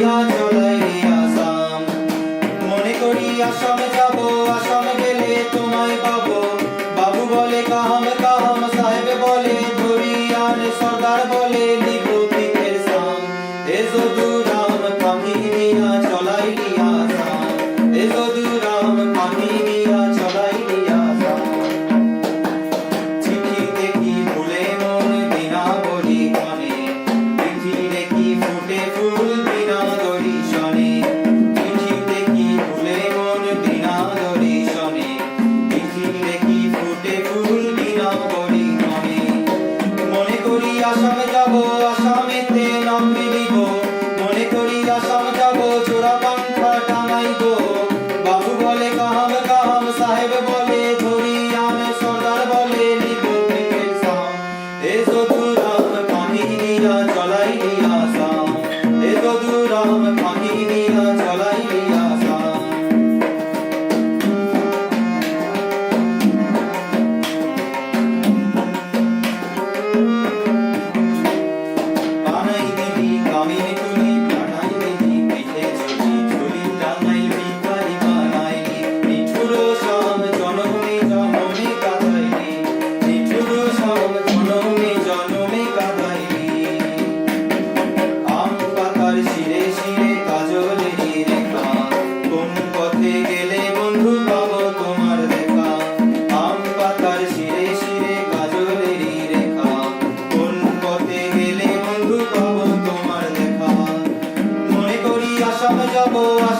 পাখি দিয়া চলাই করি আসামে যাব, আসামে গেলে তোমায় পাবো। বাবু বলে, কাহাম কাহাম, সাহেব বলে সর্দার বলে দিব পিঠের সাম। এ আসাম। এ যদুরাম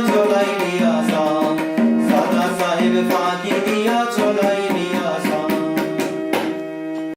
জ্বলাই